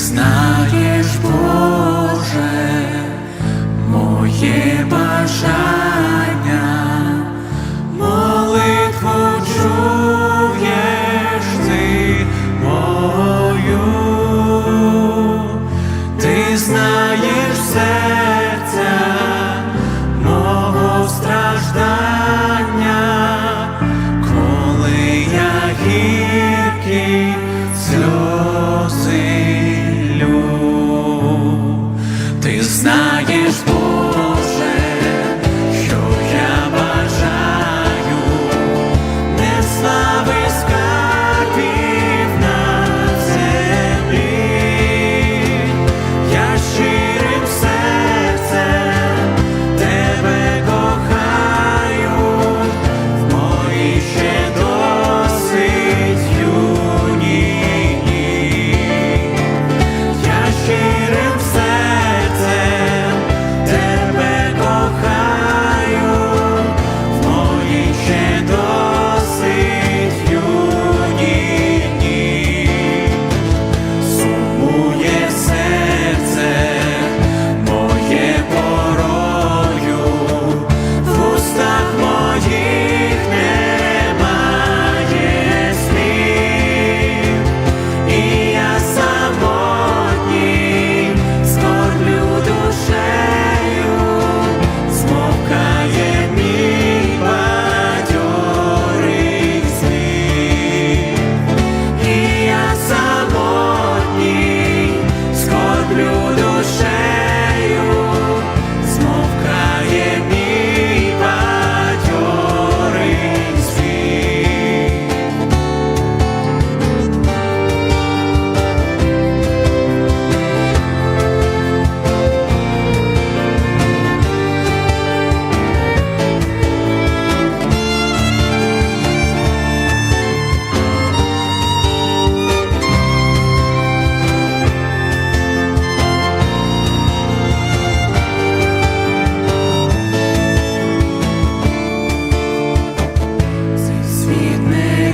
знаєш, Боже, моє бажання.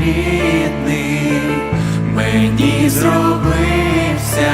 Рідний мені зробився,